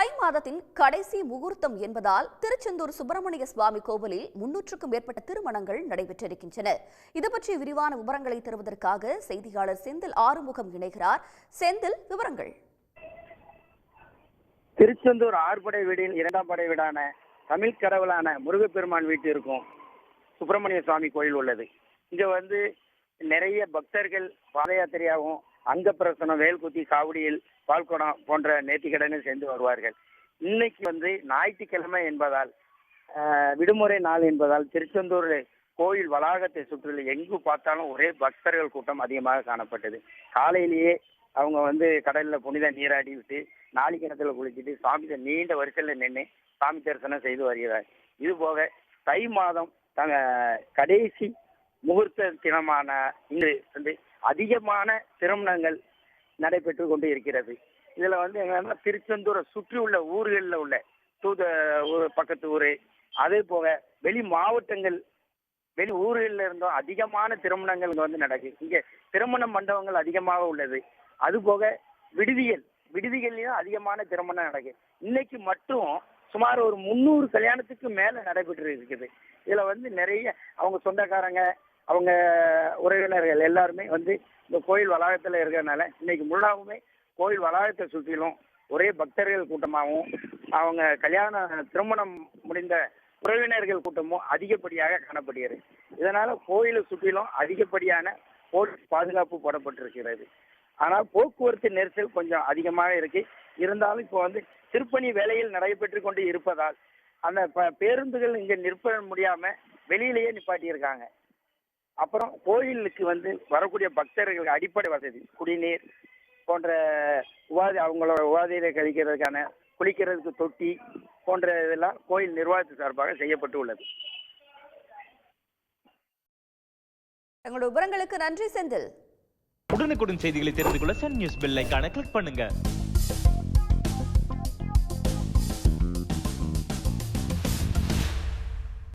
தை மாதத்தின் கடைசி முகூர்த்தம் என்பதால் திருச்செந்தூர் சுப்பிரமணிய சுவாமி கோவிலில் முன்னூற்றுக்கும் மேற்பட்ட திருமணங்கள் நடைபெற்றிருக்கின்றன. இது பற்றி விரிவான விவரங்களை தருவதற்காக செய்தியாளர் செந்தில் ஆறுமுகம் இணைகிறார். செந்தில் விவரங்கள். திருச்செந்தூர் ஆறுபடை வீடின் இரண்டாம் படை வீடான தமிழ் கடவுளான முருகப்பெருமான் வீட்டிற்கும் சுப்பிரமணிய சுவாமி கோயில் உள்ளது. இங்க வந்து நிறைய பக்தர்கள் பாத யாத்திரையாகவும் அங்கப்பிரசனம் வேல்குத்தி காவடியில் பால்குடம் போன்ற நேர்த்திக்கடனில் சேர்ந்து வருவார்கள். இன்னைக்கு வந்து ஞாயிற்றுக்கிழமை என்பதால் விடுமுறை நாள் என்பதால் திருச்செந்தூர் கோயில் வளாகத்தை சுற்றில எங்கு பார்த்தாலும் ஒரே பக்தர்கள் கூட்டம் அதிகமாக காணப்பட்டது. காலையிலேயே அவங்க வந்து கடல்ல புனித நீராடி விட்டு நாளி கிணத்துல குளிச்சுட்டு சாமி நீண்ட வரிசையில் நின்று சாமி தரிசனம் செய்து வருகிறார். இது போக தை மாதம் தங்க கடைசி முகூர்த்த தினமான இன்று வந்து அதிகமான திருமணங்கள் நடைபெற்று கொண்டு இருக்கிறது இதுல வந்து என்னன்னா திருச்செந்தூரை சுற்றி உள்ள ஊர்களில் உள்ள தூத ஊர் பக்கத்து ஊர். அதே போக வெளி மாவட்டங்கள் வெளி ஊர்களில் இருந்தும் அதிகமான திருமணங்கள் இங்க வந்து நடக்குது இங்க திருமண மண்டபங்கள் அதிகமாக உள்ளது. அது போக விடுதிகள் விடுதிகள்லயும் அதிகமான திருமணம் நடக்குது இன்னைக்கு மட்டும் சுமார் ஒரு முந்நூறு கல்யாணத்துக்கு மேல நடைபெற்று இருக்குது. இதுல வந்து நிறைய அவங்க சொந்தக்காரங்க அவங்க உறவினர்கள் எல்லாருமே வந்து இந்த கோயில் வளாகத்தில் இருக்கிறதுனால இன்னைக்கு முழுவதுமே கோயில் வளாகத்தை சுற்றிலும் ஒரே பக்தர்கள் கூட்டமாகவும் அவங்க கல்யாண திருமணம் முடிந்த உறவினர்கள் கூட்டமும் அதிகப்படியாக காணப்படுகிறது. இதனால கோயிலை சுற்றிலும் அதிகப்படியான போலீஸ் பாதுகாப்பு போடப்பட்டிருக்கிறது. ஆனால் போக்குவரத்து நெரிசல் கொஞ்சம் அதிகமாக இருக்கு. இருந்தாலும் இப்போ வந்து திருப்பணி வேலையில் நடைபெற்று கொண்டு இருப்பதால் அந்த ப- பேருந்துகள் இங்கே நிற்ப முடியாம வெளியிலேயே நிப்பாட்டியிருக்காங்க. அப்புறம் கோயிலுக்கு வந்து வரக்கூடிய பக்தர்களுக்கு அடிப்படை வசதி. குடிநீர் போன்ற உபாதி அவங்களோட உபாதையில கழிக்கிறதுக்கான குளிக்கிறதுக்கு தொட்டி போன்ற இதெல்லாம் கோயில் நிர்வாகத்து சார்பாக செய்யப்பட்டு உள்ளது தங்களோட விவரங்களுக்கு நன்றி செந்தில். உடனுக்குடன் செய்திகளை தெரிந்து கொள்ள சன் நியூஸ் பெல் ஐகானை கிளிக் பண்ணுங்க.